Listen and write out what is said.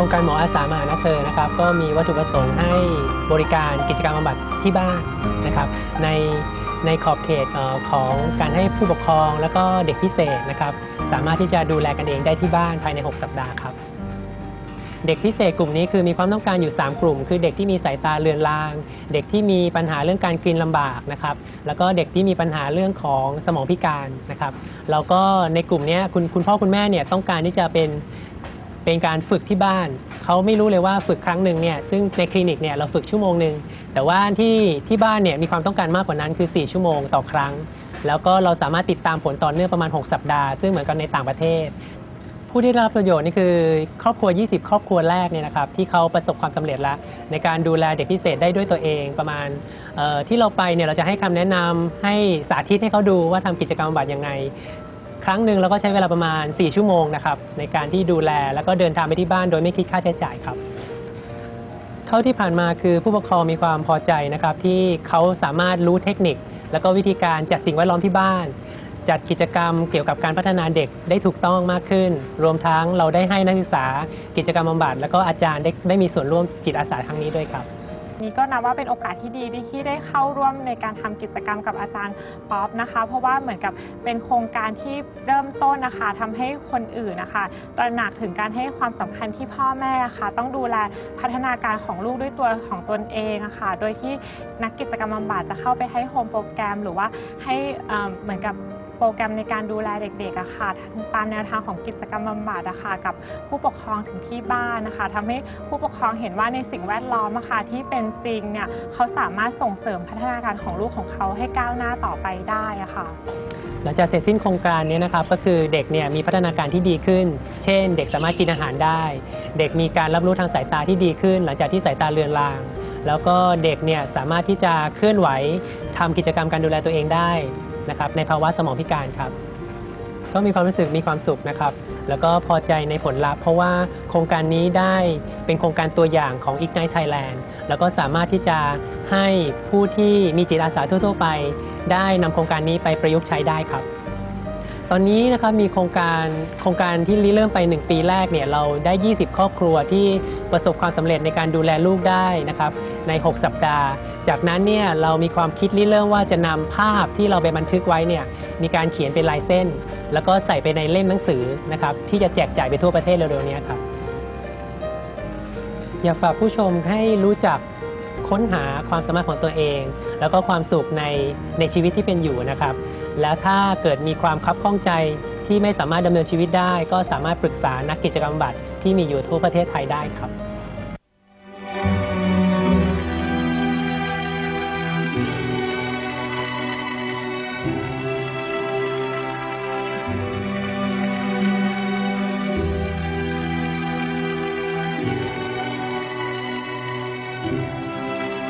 ครงการหมออาสามาหานะเธอนะครับก็มีวัตถุประสงค์ให้บริการกิจกรรมบำบัดที่บ้านนะครับในในขอบเขตของการให้ผู้ปกครอง แล้วก็เด็กพิเศษนะครับสามารถที่จะดูแลกันเองได้ที่บ้านภายใน 6 สัปดาห์ครับเด็กพิเศษกลุ่มนี้คือมีความต้องการอยู่ 3 กลุ่ม คือเด็กที่มีสายตาเลือนลาง เด็กที่มีปัญหาเรื่องการกินลำบากนะครับแล้วก็เด็กที่มีปัญหาเรื่องของสมองพิการนะครับแล้วก็ในกลุ่มนี้คุณคุณพ่อคุณแม่เนี่ยต้องการที่จะเป็น เป็นการฝึกที่บ้าน เขาไม่รู้เลยว่าฝึกครั้งหนึ่งเนี่ยซึ่งในคลินิกเนี่ยเราฝึกชั่วโมงหนึ่งแต่ว่าที่ที่บ้านเนี่ยมีความต้องการมากกว่านั้นคือ 4 ชั่วโมงต่อครั้ง แล้วก็เราสามารถติดตามผลต่อเนื่องประมาณ 6 สัปดาห์ ซึ่งเหมือนกันในต่างประเทศ ผู้ที่ได้รับประโยชน์นี่คือ ครอบครัว 20 ครอบครัวแรกเนี่ยนะครับที่เขาประสบความสำเร็จแล้วในการดูแลเด็กพิเศษได้ด้วยตัวเองประมาณที่เราไปเนี่ยเราจะให้คำแนะนำให้สาธิตให้เขาดูว่าทำกิจกรรมบำบัดยังไง ครั้งหนึ่งเราก็ใช้เวลาประมาณ 4 ชั่วโมงนะครับในการที่ดูแลแล้วก็เดินทางไปที่บ้านโดยไม่คิดค่าใช้จ่ายครับ เท่าที่ผ่านมาคือผู้ปกครองมีความพอใจนะครับที่เขาสามารถรู้เทคนิค แล้วก็วิธีการจัดสิ่งแวดล้อมที่บ้าน จัดกิจกรรมเกี่ยวกับการพัฒนาเด็กได้ถูกต้องมากขึ้น รวมทั้งเราได้ให้นักศึกษา กิจกรรมบำบัดแล้วก็อาจารย์ได้ได้มีส่วนร่วมจิตอาสาครั้งนี้ด้วยครับ นี่ก็นับว่าเป็นโอกาสที่ดีที่ได้เข้าร่วมในการทำกิจกรรมกับอาจารย์ป๊อปนะคะ เพราะว่าเหมือนกับเป็นโครงการที่เริ่มต้นนะคะทำให้คนอื่นนะคะตระหนักถึงการให้ความสำคัญที่พ่อแม่ค่ะ ต้องดูแลพัฒนาการของลูกด้วยตัวของตนเองะค่ะโดยที่นักกิจกรรมบำบัดจะเข้าไปให้โฮมโปรแกรม หรือว่าให้เหมือนกับ โปรแกรมในการดูแลเด็กๆอะค่ะตามแนวทางของกิจกรรมบำบัดอะค่ะกับผู้ปกครองถึงที่บ้านนะคะทำให้ผู้ปกครองเห็นว่าในสิ่งแวดล้อมอะค่ะที่เป็นจริงเนี่ยเขาสามารถส่งเสริมพัฒนาการของลูกของเขาให้ก้าวหน้าต่อไปได้อะค่ะหลังจากเสร็จสิ้นโครงการนี้นะครับก็คือเด็กเนี่ยมีพัฒนาการที่ดีขึ้น เช่น เด็กสามารถกินอาหารได้ เด็กมีการรับรู้ทางสายตาที่ดีขึ้น หลังจากที่สายตาเลือนลาง แล้วก็เด็กเนี่ยสามารถที่จะเคลื่อนไหวทำกิจกรรมการดูแลตัวเองได้ นะครับในภาวะสมองพิการครับ ก็มีความรู้สึกมีความสุขนะครับ แล้วก็พอใจในผลลัพธ์ เพราะว่าโครงการนี้ได้เป็นโครงการตัวอย่างของ Ignite Thailand แล้วก็สามารถที่จะให้ผู้ที่มีจิตอาสาทั่ว ๆ ไป ได้นำโครงการนี้ไปประยุกต์ใช้ได้ครับ ตอนนี้นะครับมีโครงการโครงการที่ริเริ่มไป 1 ปีแรกเนี่ยเราได้ 20 ครอบครัวที่ประสบความสำเร็จในการดูแลลูกได้นะครับใน 6 สัปดาห์ จากนั้นเนี่ยเรามีความคิดริเริ่มว่าจะนำภาพที่เราไปบันทึกไว้เนี่ยมีการเขียนเป็นลายเส้น แล้วก็ใส่ไปในเล่มหนังสือนะครับที่จะแจกจ่ายไปทั่วประเทศเร็วๆนี้ครับอยากฝากผู้ชมให้รู้จัก ค้นหาความสามารถของตัวเอง แล้วก็ความสุขในในชีวิตที่เป็นอยู่นะครับ แล้วถ้าเกิดมีความคับข้องใจที่ไม่สามารถดำเนินชีวิตได้ ก็สามารถปรึกษานักกิจกรรมบัตรที่มีอยู่ทั่วประเทศไทยได้ครับ